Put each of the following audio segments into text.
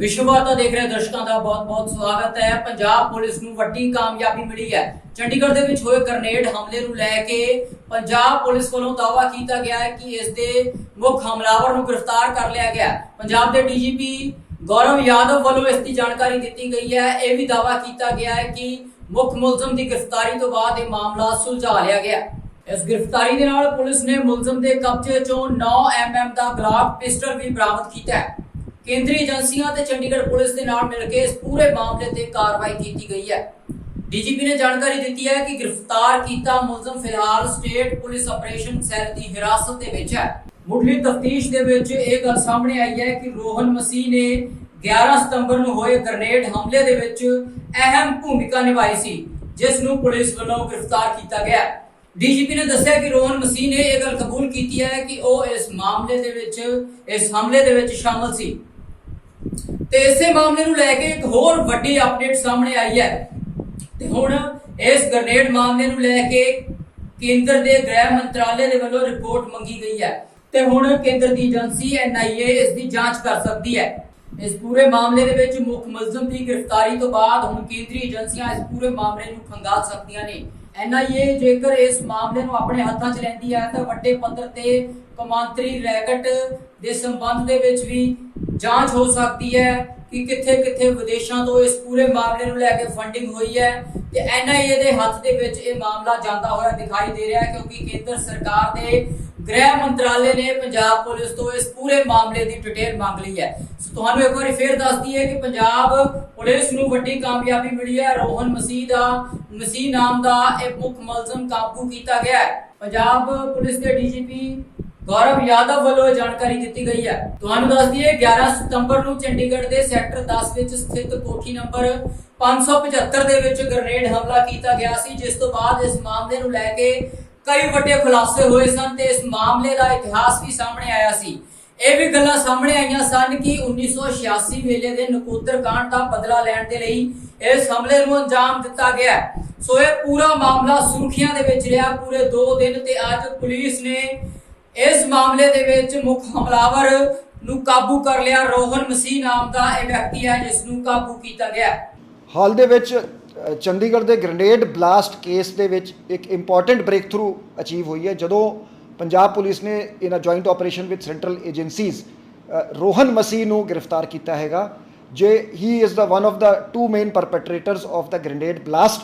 ਵਿਸ਼ਵ ਵਾਰਤਾ ਦੇਖ ਰਹੇ ਦਰਸ਼ਕਾਂ ਦਾ ਬਹੁਤ-ਬਹੁਤ ਸਵਾਗਤ ਹੈ। ਪੰਜਾਬ ਪੁਲਿਸ ਨੂੰ ਵੱਡੀ ਕਾਮਯਾਬੀ ਮਿਲੀ ਹੈ। ਚੰਡੀਗੜ੍ਹ ਦੇ ਵਿੱਚ ਹੋਏ ਗ੍ਰਨੇਡ ਹਮਲੇ ਨੂੰ ਲੈ ਕੇ ਪੰਜਾਬ ਪੁਲਿਸ ਵੱਲੋਂ ਦਾਅਵਾ ਕੀਤਾ ਗਿਆ ਹੈ ਕਿ ਇਸ ਦੇ ਮੁੱਖ ਹਮਲਾਵਰ ਨੂੰ ਗ੍ਰਿਫਤਾਰ ਕਰ ਲਿਆ ਗਿਆ ਪੰਜਾਬ ਦੇ ਡੀਜੀਪੀ ਗੌਰਵ ਯਾਦਵ ਵੱਲੋਂ ਇਸ ਦੀ ਜਾਣਕਾਰੀ ਦਿੱਤੀ ਗਈ ਹੈ। ਇਹ ਵੀ ਦਾਅਵਾ ਕੀਤਾ ਗਿਆ ਹੈ ਕਿ ਮੁੱਖ ਮੁਲਜ਼ਮ ਦੀ ਗ੍ਰਿਫਤਾਰੀ ਤੋਂ ਬਾਅਦ ਇਹ ਮਾਮਲਾ ਸੁਲਝਾ ਲਿਆ ਗਿਆ ਇਸ ਗ੍ਰਿਫਤਾਰੀ ਦੇ ਨਾਲ ਪੁਲਿਸ ਨੇ ਮੁਲਜ਼ਮ ਦੇ ਕਬਜ਼ੇ ਚੋਂ 9 ਐਮਐਮ ਦਾ ਗਲਾਕ ਪਿਸਟਲ ਵੀ ਬਰਾਮਦ ਕੀਤਾ ਹੈ। ਕੇਂਦਰੀ ਏਜੰਸੀਆਂ ਤੇ ਚੰਡੀਗੜ੍ਹ ਪੁਲਿਸ ਦੇ ਨਾਲ ਮਿਲ ਕੇ ਇਸ ਪੂਰੇ ਮਾਮਲੇ ਤੇ ਕਾਰਵਾਈ ਕੀਤੀ ਗਈ ਹੈ। ਡੀਜੀਪੀ ਨੇ ਜਾਣਕਾਰੀ ਦਿੱਤੀ ਹੈ ਕਿ ਗ੍ਰਿਫਤਾਰ ਕੀਤਾ ਮੁਲਜ਼ਮ ਫਿਲਹਾਲ ਸਟੇਟ ਪੁਲਿਸ ਆਪਰੇਸ਼ਨ ਸੈੱਲ ਦੀ ਹਿਰਾਸਤ ਦੇ ਵਿੱਚ ਹੈ। ਮੁੱਢਲੀ ਤਫਤੀਸ਼ ਦੇ ਵਿੱਚ ਇਹ ਗੱਲ ਸਾਹਮਣੇ ਆਈ ਹੈ ਕਿ ਰੋਹਨ ਮਸੀਹ ਨੇ 11 ਸਤੰਬਰ ਨੂੰ ਹੋਏ ਗ੍ਰਨੇਡ ਹਮਲੇ ਦੇ ਵਿੱਚ ਅਹਿਮ ਭੂਮਿਕਾ ਨਿਭਾਈ ਸੀ, ਜਿਸ ਨੂੰ ਪੁਲਿਸ ਵੱਲੋਂ ਗ੍ਰਿਫਤਾਰ ਕੀਤਾ ਗਿਆ ਡੀਜੀਪੀ ਨੇ ਦੱਸਿਆ ਕਿ ਰੋਹਨ ਮਸੀਹ ਨੇ ਇਹ ਗੱਲ ਕਬੂਲ ਕੀਤੀ ਹੈ ਕਿ ਉਹ ਇਸ ਮਾਮਲੇ ਦੇ ਵਿੱਚ, ਇਸ ਹਮਲੇ ਦੇ ਵਿੱਚ ਸ਼ਾਮਲ ਸੀ। ਤੇ ਇਸੇ ਮਾਮਲੇ ਨੂੰ ਲੈ ਕੇ ਇੱਕ ਹੋਰ ਵੱਡੀ ਅਪਡੇਟ ਸਾਹਮਣੇ ਆਈ ਹੈ। ਤੇ ਹੁਣ ਇਸ ਗ੍ਰਨੇਡ ਮਾਮਲੇ ਨੂੰ ਲੈ ਕੇ ਕੇਂਦਰ ਦੇ ਗ੍ਰਹਿ ਮੰਤਰਾਲੇ ਦੇ ਵੱਲੋਂ ਰਿਪੋਰਟ ਮੰਗੀ ਗਈ ਹੈ। ਤੇ ਹੁਣ ਕੇਂਦਰ ਦੀ ਏਜੰਸੀ ਐਨਆਈਏ ਇਸ ਦੀ ਜਾਂਚ ਕਰ ਸਕਦੀ ਹੈ। ਇਸ ਪੂਰੇ ਮਾਮਲੇ ਦੇ ਵਿੱਚ ਮੁੱਖ ਮੁਲਜ਼ਮ ਦੀ ਗ੍ਰਿਫਤਾਰੀ ਤੋਂ ਬਾਅਦ ਹੁਣ ਕੇਂਦਰੀ ਏਜੰਸੀਆਂ ਇਸ ਪੂਰੇ ਮਾਮਲੇ ਨੂੰ ਖੰਗਾਲ ਸਕਦੀਆਂ ਨੇ। ਐਨਆਈਏ ਜੇਕਰ ਇਸ ਮਾਮਲੇ ਨੂੰ ਆਪਣੇ ਹੱਥਾਂ 'ਚ ਲੈਂਦੀ ਹੈ ਤਾਂ ਵੱਡੇ ਪੱਧਰ ਤੇ ਕਮਾਂਤਰੀ ਰੈਕਟ ਦੇ ਸੰਬੰਧ ਦੇ ਵਿੱਚ ਵੀ ਜਾਂਚ ਹੋ ਸਕਦੀ ਹੈ ਕਿ ਕਿੱਥੇ ਕਿੱਥੇ ਵਿਦੇਸ਼ਾਂ ਤੋਂ ਇਸ ਪੂਰੇ ਮਾਮਲੇ ਨੂੰ ਲੈ ਕੇ ਫੰਡਿੰਗ ਹੋਈ ਹੈ ਤੇ ਐਨਆਈਏ ਦੇ ਹੱਥ ਦੇ ਵਿੱਚ ਇਹ ਮਾਮਲਾ ਜਾਂਦਾ ਹੋਇਆ ਦਿਖਾਈ ਦੇ ਰਿਹਾ ਹੈ ਕਿਉਂਕਿ ਕੇਂਦਰ ਸਰਕਾਰ ਦੇ ਗ੍ਰਹਿ ਮੰਤਰਾਲੇ ਨੇ ਪੰਜਾਬ ਪੁਲਿਸ ਤੋਂ ਇਸ ਪੂਰੇ ਮਾਮਲੇ ਦੀ ਡਿਟੇਲ ਮੰਗ ਲਈ ਹੈ। ਸੋ ਤੁਹਾਨੂੰ ਇੱਕ ਵਾਰੀ ਫੇਰ ਦੱਸਦੀ ਹੈ ਕਿ ਪੰਜਾਬ ਪੁਲਿਸ ਨੂੰ ਵੱਡੀ ਕਾਮਯਾਬੀ ਮਿਲੀ ਹੈ। ਰੋਹਨ ਮਸੀਹ ਦਾ ਮਸੀਹ ਨਾਮ ਦਾ ਇਹ ਮੁੱਖ ਮੁਲਜ਼ਮ ਕਾਬੂ ਕੀਤਾ ਗਿਆ ਹੈ। ਪੰਜਾਬ ਪੁਲਿਸ ਦੇ ਡੀਜੀਪੀ ਗੌਰਵ ਯਾਦਵ ਵੱਲੋਂ ਇਹ ਜਾਣਕਾਰੀ ਦਿੱਤੀ ਗਈ ਹੈ। ਤੁਹਾਨੂੰ ਦੱਸ ਦਈਏ 11 ਸਤੰਬਰ ਨੂੰ ਚੰਡੀਗੜ੍ਹ ਦੇ ਸੈਕਟਰ 10 ਵਿੱਚ ਸਥਿਤ ਕੋਠੀ ਨੰਬਰ 575 ਦੇ ਵਿੱਚ ਗ੍ਰਨੇਡ ਹਮਲਾ ਕੀਤਾ ਗਿਆ ਸੀ, ਜਿਸ ਤੋਂ ਬਾਅਦ ਇਸ ਮਾਮਲੇ ਨੂੰ ਲੈ ਕੇ ਕਈ ਵੱਡੇ ਖੁਲਾਸੇ ਹੋਏ ਸਨ ਤੇ ਇਸ ਮਾਮਲੇ ਦਾ ਇਤਿਹਾਸ ਵੀ ਸਾਹਮਣੇ ਆਇਆ ਸੀ। ਇਹ ਵੀ ਗੱਲਾਂ ਸਾਹਮਣੇ ਆਈਆਂ ਸਨ ਕਿ 1986 ਵੇਲੇ ਦੇ ਨਕੋਦਰ ਕਾਂਡ ਦਾ ਬਦਲਾ ਲੈਣ ਦੇ ਲਈ ਇਸ ਹਮਲੇ ਨੂੰ ਅੰਜਾਮ ਦਿੱਤਾ ਗਿਆ ਸੋ ਇਹ ਪੂਰਾ ਮਾਮਲਾ ਸੁਰਖੀਆਂ ਦੇ ਵਿੱਚ ਰਿਹਾ। ਪੂਰੇ 2 ਦਿਨ ਤੇ ਅੱਜ ਪੁਲਿਸ ਨੇ ਇਸ ਮਾਮਲੇ ਦੇ ਵਿੱਚ ਮੁੱਖ ਹਮਲਾਵਰ ਨੂੰ ਕਾਬੂ ਕਰ ਲਿਆ ਰੋਹਨ ਮਸੀਹ ਨਾਮ ਦਾ ਇਹ ਵਿਅਕਤੀ ਹੈ, ਜਿਸ ਨੂੰ ਕਾਬੂ ਕੀਤਾ ਗਿਆ ਹਾਲ ਦੇ ਵਿੱਚ ਚੰਡੀਗੜ੍ਹ ਦੇ ਗ੍ਰਨੇਡ ਬਲਾਸਟ ਕੇਸ ਦੇ ਵਿੱਚ ਇੱਕ ਇੰਪੋਰਟੈਂਟ ਬ੍ਰੇਕ ਥਰੂ ਅਚੀਵ ਹੋਈ ਹੈ, ਜਦੋਂ ਪੰਜਾਬ ਪੁਲਿਸ ਨੇ in a joint operation with central agencies Rohan Masih ਨੂੰ ਗ੍ਰਿਫਤਾਰ ਕੀਤਾ ਹੈਗਾ, ਜੇ he is the one of the two main perpetrators of the grenade blast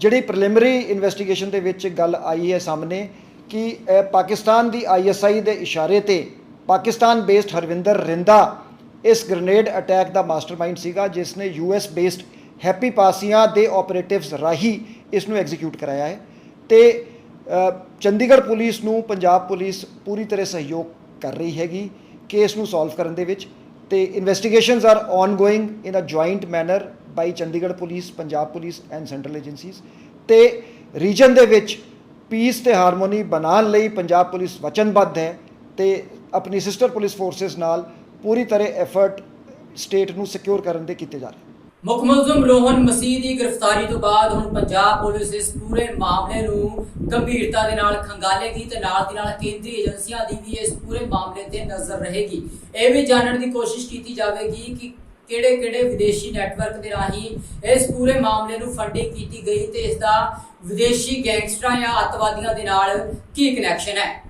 ਜਿਹੜੀ ਪ੍ਰੀਲਿਮਿਨਰੀ ਇਨਵੈਸਟੀਗੇਸ਼ਨ ਦੇ ਵਿੱਚ ਗੱਲ ਆਈ ਹੈ ਸਾਹਮਣੇ ਕਿ ਪਾਕਿਸਤਾਨ ਦੀ ਆਈਐਸਆਈ ਦੇ ਇਸ਼ਾਰੇ ਤੇ ਪਾਕਿਸਤਾਨ ਬੇਸਡ ਹਰਵਿੰਦਰ ਰਿੰਦਾ ਇਸ ਗ੍ਰਨੇਡ ਅਟੈਕ ਦਾ ਮਾਸਟਰਮਾਈਂਡ ਸੀਗਾ, ਜਿਸ ਨੇ ਯੂਐਸ ਬੇਸਡ ਹੈਪੀ ਪਾਸੀਆਂ ਦੇ ਆਪਰੇਟਿਵਸ ਰਾਹੀਂ ਇਸ ਨੂੰ ਐਗਜ਼ੀਕਿਊਟ ਕਰਾਇਆ ਹੈ ਤੇ ਚੰਡੀਗੜ੍ਹ ਪੁਲਿਸ ਨੂੰ ਪੰਜਾਬ ਪੁਲਿਸ ਪੂਰੀ ਤਰ੍ਹਾਂ ਸਹਿਯੋਗ ਕਰ ਰਹੀ ਹੈਗੀ ਕੇਸ ਨੂੰ ਸੋਲਵ ਕਰਨ ਦੇ ਵਿੱਚ ਤੇ investigations are ongoing in a joint manner by Chandigarh police, Punjab police and central agencies ਤੇ ਰੀਜਨ ਦੇ ਵਿੱਚ ਪੀਸ ਤੇ ਹਾਰਮੋਨੀ ਬਣਾਉਣ ਲਈ ਪੰਜਾਬ ਪੁਲਿਸ ਵਚਨਬੱਧ ਹੈ ਤੇ ਆਪਣੀ ਸਿਸਟਰ ਪੁਲਿਸ ਫੋਰਸਸ ਨਾਲ ਪੂਰੀ ਤਰ੍ਹਾਂ ਐਫਰਟ ਸਟੇਟ ਨੂੰ ਸਿਕਿਉਰ ਕਰਨ ਦੇ ਕੀਤੇ ਜਾ ਰਹੇ ਮੁੱਖ ਮੁਲਜ਼ਮ ਰੋਹਨ ਮਸੀਹ ਦੀ ਗ੍ਰਿਫਤਾਰੀ ਤੋਂ ਬਾਅਦ ਹੁਣ ਪੰਜਾਬ ਪੁਲਿਸ ਇਸ ਪੂਰੇ ਮਾਮਲੇ ਨੂੰ ਗੰਭੀਰਤਾ ਦੇ ਨਾਲ ਖੰਗਾਲੇਗੀ ਤੇ ਨਾਲ ਦੀ ਨਾਲ ਕੇਂਦਰੀ ਏਜੰਸੀਆਂ ਦੀ ਵੀ ਇਸ ਪੂਰੇ ਮਾਮਲੇ ਤੇ ਨਜ਼ਰ ਰਹੇਗੀ। ਇਹ ਵੀ ਜਾਣਨ ਦੀ ਕੋਸ਼ਿਸ਼ ਕੀਤੀ ਜਾਵੇਗੀ ਕਿ ਕਿਹੜੇ ਕਿਹੜੇ ਵਿਦੇਸ਼ੀ ਨੈਟਵਰਕ ਦੇ ਰਾਹੀਂ ਇਸ ਪੂਰੇ ਮਾਮਲੇ ਨੂੰ ਫੰਡਿੰਗ ਕੀਤੀ ਗਈ ਤੇ ਇਸ ਦਾ ਵਿਦੇਸ਼ੀ ਗੈਂਗਸਟਰਾਂ ਜਾਂ ਅੱਤਵਾਦੀਆਂ ਦੇ ਨਾਲ ਕੀ ਕਨੈਕਸ਼ਨ ਹੈ?